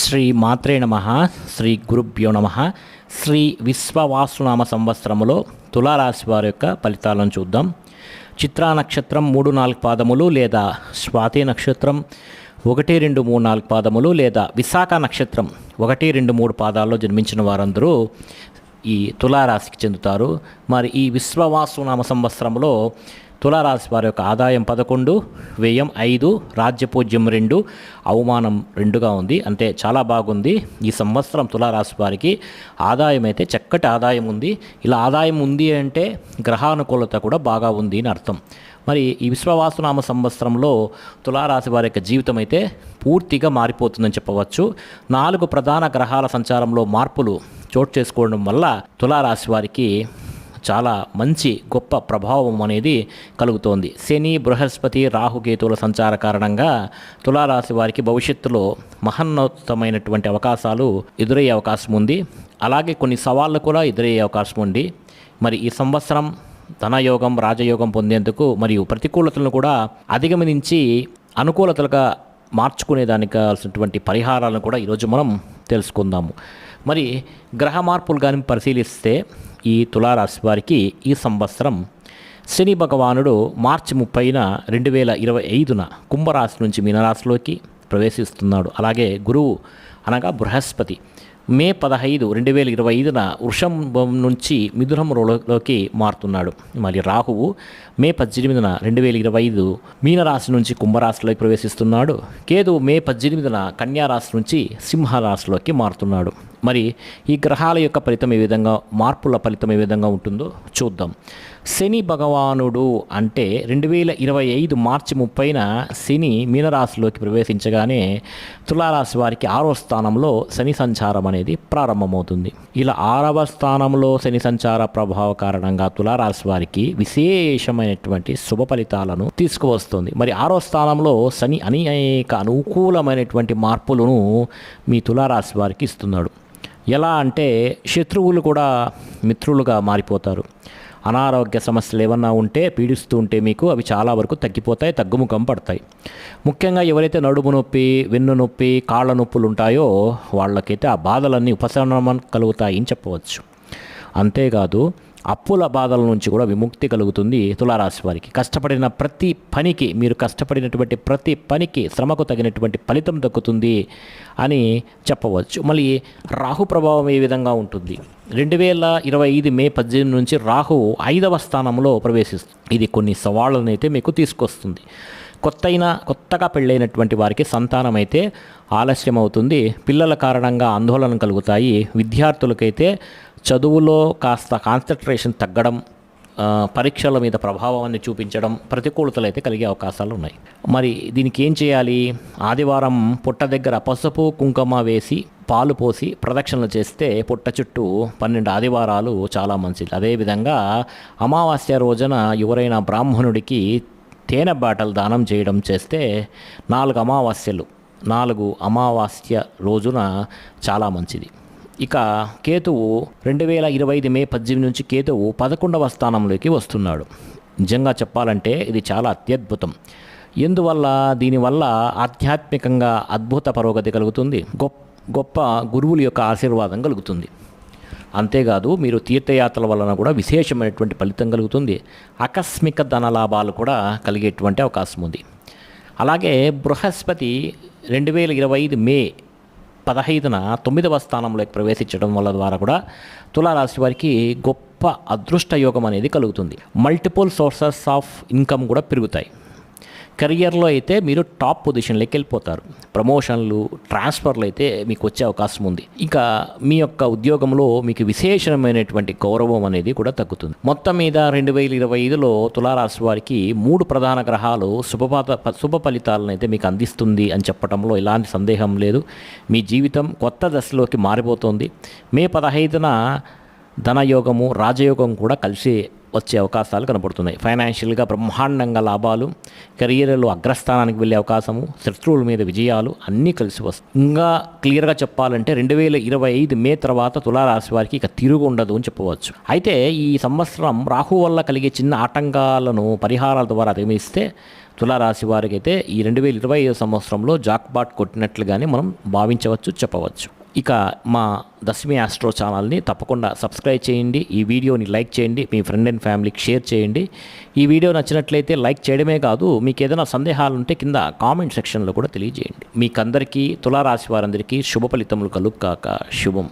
శ్రీ మాత్రే నమ శ్రీ గురుభ్యో నమ. శ్రీ విశ్వవాసునామ సంవత్సరములో తులారాశి వారి యొక్క ఫలితాలను చూద్దాం. చిత్రా నక్షత్రం మూడు నాలుగు పాదములు లేదా స్వాతి నక్షత్రం ఒకటి రెండు మూడు నాలుగు పాదములు లేదా విశాఖ నక్షత్రం ఒకటి రెండు మూడు పాదాల్లో జన్మించిన వారందరూ ఈ తులారాశికి చెందుతారు. మరి ఈ విశ్వవాసునామ సంవత్సరంలో తులారాశి వారి యొక్క ఆదాయం పదకొండు వ్యయం ఐదు రాజ్యపూజ్యం రెండు అవమానం రెండుగా ఉంది. అంటే చాలా బాగుంది. ఈ సంవత్సరం తులారాశి వారికి ఆదాయం అయితే చక్కటి ఆదాయం ఉంది. ఇలా ఆదాయం ఉంది అంటే గ్రహానుకూలత కూడా బాగా ఉంది అని అర్థం. మరి ఈ విశ్వవాసునామ సంవత్సరంలో తులారాశి వారి యొక్క జీవితం అయితే పూర్తిగా మారిపోతుందని చెప్పవచ్చు. నాలుగు ప్రధాన గ్రహాల సంచారంలో మార్పులు చోటు చేసుకోవడం వల్ల తులారాశి వారికి చాలా మంచి గొప్ప ప్రభావం అనేది కలుగుతోంది. శని బృహస్పతి రాహుకేతువుల సంచార కారణంగా తులారాశి వారికి భవిష్యత్తులో మహోన్నతమైనటువంటి అవకాశాలు ఎదురయ్యే అవకాశం ఉంది. అలాగే కొన్ని సవాళ్ళు కూడా ఎదురయ్యే అవకాశం ఉంది. మరి ఈ సంవత్సరం ధనయోగం రాజయోగం పొందేందుకు మరియు ప్రతికూలతలను కూడా అధిగమనించి అనుకూలతలుగా మార్చుకునేదానికి కావాల్సినటువంటి పరిహారాలను కూడా ఈరోజు మనం తెలుసుకుందాము. మరి గ్రహ మార్పులు కానీ పరిశీలిస్తే ఈ తులారాశి వారికి ఈ సంవత్సరం శని భగవానుడు మార్చి ముప్పైన రెండు వేల ఇరవై ఐదున కుంభరాశి నుంచి మీనరాశిలోకి ప్రవేశిస్తున్నాడు. అలాగే గురువు అనగా బృహస్పతి. మే పదహైదు రెండు వేల ఇరవై ఐదున వృషభం నుంచి మిథునంలోకి మారుతున్నాడు. మరి రాహువు మే పద్దెనిమిదిన రెండు వేల ఇరవై ఐదు మీనరాశి నుంచి కుంభరాశిలోకి ప్రవేశిస్తున్నాడు. కేతువు మే పద్దెనిమిదిన కన్యారాశి నుంచి సింహరాశిలోకి మారుతున్నాడు. మరి ఈ గ్రహాల యొక్క ఫలితం ఏ విధంగా మార్పుల ఫలితం ఏ విధంగా ఉంటుందో చూద్దాం. శని భగవానుడు అంటే రెండు వేల ఇరవై ఐదు మార్చి ముప్పైన శని మీనరాశిలోకి ప్రవేశించగానే తులారాశి వారికి ఆరవ స్థానంలో శని సంచారం అనేది ప్రారంభమవుతుంది. ఇలా ఆరవ స్థానంలో శని సంచార ప్రభావ కారణంగా తులారాశి వారికి విశేషమైనటువంటి శుభ ఫలితాలను తీసుకువస్తుంది. మరి ఆరో స్థానంలో శని అనేక అనుకూలమైనటువంటి మార్పులను మీ తులారాశి వారికి ఇస్తున్నాడు. ఎలా అంటే శత్రువులు కూడా మిత్రులుగా మారిపోతారు. అనారోగ్య సమస్యలు ఏమన్నా ఉంటే పీడిస్తూ ఉంటే మీకు అవి చాలా వరకు తగ్గిపోతాయి తగ్గుముఖం పడతాయి. ముఖ్యంగా ఎవరైతే నడుము నొప్పి వెన్ను నొప్పి కాళ్ళ నొప్పులు ఉంటాయో వాళ్ళకైతే ఆ బాధలన్నీ ఉపశమనం కలుగుతాయి అని చెప్పవచ్చు. అంతేకాదు అప్పుల బాధల నుంచి కూడా విముక్తి కలుగుతుంది తులారాశి వారికి. కష్టపడిన ప్రతి పనికి మీరు కష్టపడినటువంటి ప్రతి పనికి శ్రమకు తగినటువంటి ఫలితం దక్కుతుంది అని చెప్పవచ్చు. మళ్ళీ రాహు ప్రభావం ఏ విధంగా ఉంటుంది? రెండు వేల ఇరవై ఐదు మే పద్దెనిమిది నుంచి రాహు ఐదవ స్థానంలో ప్రవేశిస్తుంది ఇది కొన్ని సవాళ్ళను అయితే మీకు తీసుకొస్తుంది. కొత్తైన కొత్తగా పెళ్ళైనటువంటి వారికి సంతానం అయితే ఆలస్యం అవుతుంది పిల్లల కారణంగా ఆందోళన కలుగుతాయి. విద్యార్థులకైతే చదువులో కాస్త కాన్సన్ట్రేషన్ తగ్గడం పరీక్షల మీద ప్రభావాన్ని చూపించడం ప్రతికూలతలు అయితే కలిగే అవకాశాలు ఉన్నాయి మరి దీనికి ఏం చేయాలి? ఆదివారం పుట్ట దగ్గర పసుపు కుంకుమ వేసి పాలు పోసి ప్రదక్షిణలు చేస్తే పుట్ట చుట్టూ పన్నెండు ఆదివారాలు చాలా మంచిది. అదేవిధంగా అమావాస్య రోజున ఎవరైన బ్రాహ్మణుడికి తేనె బాటలు దానం చేయడం చేస్తే నాలుగు అమావాస్యలు నాలుగు అమావాస్య రోజున చాలా మంచిది. ఇక కేతువు రెండు వేల ఇరవై ఐదు మే పద్దెనిమిది నుంచి కేతువు పదకొండవ స్థానంలోకి వస్తున్నాడు. నిజంగా చెప్పాలంటే ఇది చాలా అత్యద్భుతం. ఎందువల్ల? దీనివల్ల ఆధ్యాత్మికంగా అద్భుత పురోగతి కలుగుతుంది. గొప్ప గొప్ప గురువుల యొక్క ఆశీర్వాదం కలుగుతుంది. అంతేకాదు మీరు తీర్థయాత్రల వలన కూడా విశేషమైనటువంటి ఫలితం కలుగుతుంది. ఆకస్మిక ధన లాభాలు కూడా కలిగేటువంటి అవకాశం ఉంది. అలాగే బృహస్పతి రెండు వేల ఇరవై ఐదు మే పదహైదున తొమ్మిదవ స్థానంలోకి ప్రవేశించడం వల్ల ద్వారా కూడా తులారాశి వారికి గొప్ప అదృష్ట యోగం అనేది కలుగుతుంది. మల్టిపుల్ సోర్సెస్ ఆఫ్ ఇన్కమ్ కూడా పెరుగుతాయి. కెరియర్లో అయితే మీరు టాప్ పొజిషన్లోకి వెళ్ళిపోతారు. ప్రమోషన్లు ట్రాన్స్ఫర్లు అయితే మీకు వచ్చే అవకాశం ఉంది. ఇంకా మీ యొక్క ఉద్యోగంలో మీకు విశేషమైనటువంటి గౌరవం అనేది కూడా తగ్గుతుంది. మొత్తం మీద రెండు వేల ఇరవై ఐదులో తులారాశి వారికి మూడు ప్రధాన గ్రహాలు శుభపాత శుభ ఫలితాలను అయితే మీకు అందిస్తుంది అని చెప్పడంలో ఎలాంటి సందేహం లేదు. మీ జీవితం కొత్త దశలోకి మారిపోతుంది. మే పదహైదున ధనయోగము రాజయోగం కూడా కలిసి వచ్చే అవకాశాలు కనబడుతున్నాయి. ఫైనాన్షియల్గా బ్రహ్మాండంగా లాభాలు కెరియర్లో అగ్రస్థానానికి వెళ్ళే అవకాశము శత్రువుల మీద విజయాలు అన్నీ కలిసి వస్తాయి ఇంకా క్లియర్గా చెప్పాలంటే రెండు వేల ఇరవై ఐదు మే తర్వాత తులారాశి వారికి ఇక తిరుగు ఉండదు అని చెప్పవచ్చు. అయితే ఈ సంవత్సరం రాహు వల్ల కలిగే చిన్న ఆటంకాలను పరిహారాల ద్వారా అధిగమిస్తే తులారాశి వారికి అయితే ఈ రెండు వేల ఇరవై ఐదు సంవత్సరంలో జాక్బాట్ కొట్టినట్లుగానే మనం భావించవచ్చు చెప్పవచ్చు. ఇక మా దశమి ఆస్ట్రో ఛానల్ని తప్పకుండా సబ్స్క్రైబ్ చేయండి ఈ వీడియోని లైక్ చేయండి మీ ఫ్రెండ్ అండ్ ఫ్యామిలీకి షేర్ చేయండి. ఈ వీడియో నచ్చినట్లయితే లైక్ చేయడమే కాదు మీకు ఏదైనా సందేహాలు ఉంటే కింద కామెంట్ సెక్షన్లో కూడా తెలియజేయండి. మీకందరికీ తులారాశి వారందరికీ శుభ ఫలితములు కలుగు కాక శుభం.